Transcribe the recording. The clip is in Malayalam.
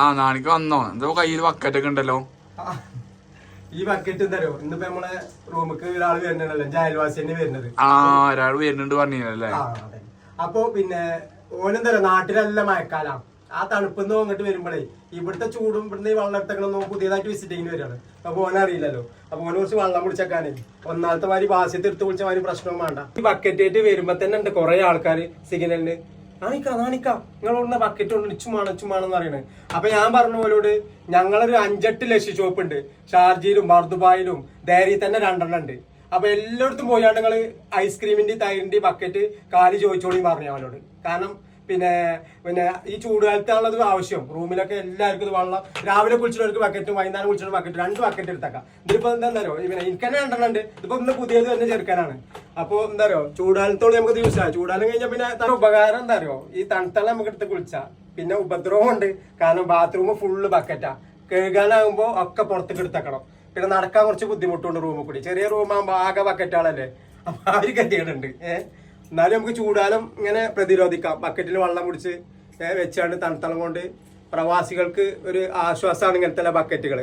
ആ നാണിക്ക് വന്നോ. എന്തോ കയ്യിൽ ബക്കറ്റ് ഒക്കെ ഉണ്ടല്ലോ. ഈ ബക്കറ്റ് എന്താരോ ഇന്നിപ്പോ നമ്മളെ റൂമിക്ക് ഒരാൾ വരുന്നുണ്ടല്ലോ. ജയൽവാസി അയൽവാസി തന്നെ വരുന്നത്. ആ ഒരാൾ വരുന്നുണ്ട് പറഞ്ഞല്ലേ അപ്പൊ പിന്നെ ഓനെന്താരോ നാട്ടിലല്ല മഴക്കാലം. ആ തണുപ്പെന്ന് അങ്ങോട്ട് വരുമ്പോഴേ ഇവിടുത്തെ ചൂടും ഇവിടുന്ന് ഈ വെള്ളം എടുത്തക്കണം പുതിയതായിട്ട് വിസിറ്റിങ്ങിന് വരികയാണ്. അപ്പൊ ഓനെ അറിയില്ലല്ലോ. അപ്പൊ ഓനെ കുറച്ച് വെള്ളം കുടിച്ചേക്കാനേ. ഒന്നാമത്തെ വാരി ബാസ്യത്തെ എടുത്ത് കുളിച്ച വാരി പ്രശ്നവും വേണ്ട. ഈ ബക്കറ്റ് ആയിട്ട് വരുമ്പോ തന്നെ ഉണ്ട് കുറെ ആൾക്കാർ സിഗ്നലിന് നാണിക്ക നാണിക്ക. നിങ്ങളോട് ബക്കറ്റ് കൊണ്ട് ഇച്ചുമാണ് ഇച്ചുമാണെന്ന് പറയണേ. അപ്പൊ ഞാൻ പറഞ്ഞ പോലോട് ഞങ്ങളൊരു അഞ്ചെട്ട് ലക്ഷം ഷോപ്പ് ഉണ്ട്. ഷാർജയിലും മർദുബായിലും ഡയറി തന്നെ രണ്ടെണ്ണം ഉണ്ട്. അപ്പൊ എല്ലായിടത്തും പോയാണ്ട് നിങ്ങൾ ഐസ്ക്രീമിന്റെ തൈരിന്റെ ബക്കറ്റ് കാലി ചോദിച്ചോളി പറഞ്ഞു അവനോട്. കാരണം പിന്നെ പിന്നെ ഈ ചൂടുകാലത്താണുള്ളത് ആവശ്യം. റൂമിലൊക്കെ എല്ലാവർക്കും ഇത് വെള്ളം രാവിലെ കുളിച്ചിട്ടവർക്ക് ബക്കറ്റും വൈകുന്നേരം കുളിച്ചിട്ട് ബക്കറ്റ് രണ്ട് ബക്കറ്റ് എടുത്തേക്കാം. ഇതിപ്പോ എന്താ പിന്നെ എനിക്ക് തന്നെ രണ്ടെണ്ണം ഉണ്ട്. ഇതിപ്പോ ഇന്ന് പുതിയത് തന്നെ ചെറുക്കാനാണ് അപ്പൊ എന്താ അറിയോ ചൂടാലത്തോളം നമുക്ക് യൂസ് ചെയ്യാം. ചൂടാലം കഴിഞ്ഞാൽ പിന്നെ തണ ഉപകാരം എന്താ അറിയോ ഈ തണുത്തളം നമുക്ക് എടുത്ത് കുളിച്ചാ. പിന്നെ ഉപദ്രവം ഉണ്ട്. കാരണം ബാത്റൂം ഫുള്ള് ബക്കറ്റാ കേൾക്കാനാകുമ്പോ ഒക്കെ പുറത്തേക്ക് എടുത്തേക്കണം. പിന്നെ നടക്കാൻ കുറച്ച് ബുദ്ധിമുട്ടുണ്ട് റൂമിൽ കൂടി. ചെറിയ റൂമാകുമ്പോ ആകെ ബക്കറ്റാളല്ലേ അപ്പൊ ആ ഒരു ഗതികളുണ്ട് ഏഹ് എന്നാലും നമുക്ക് ചൂടാലം ഇങ്ങനെ പ്രതിരോധിക്കാം. ബക്കറ്റിൽ വെള്ളം കുടിച്ച് വെച്ചാണ് വെച്ചാണ്ട് തണുത്തളം കൊണ്ട് പ്രവാസികൾക്ക് ഒരു ആശ്വാസമാണ് ഇങ്ങനത്തെ ബക്കറ്റുകൾ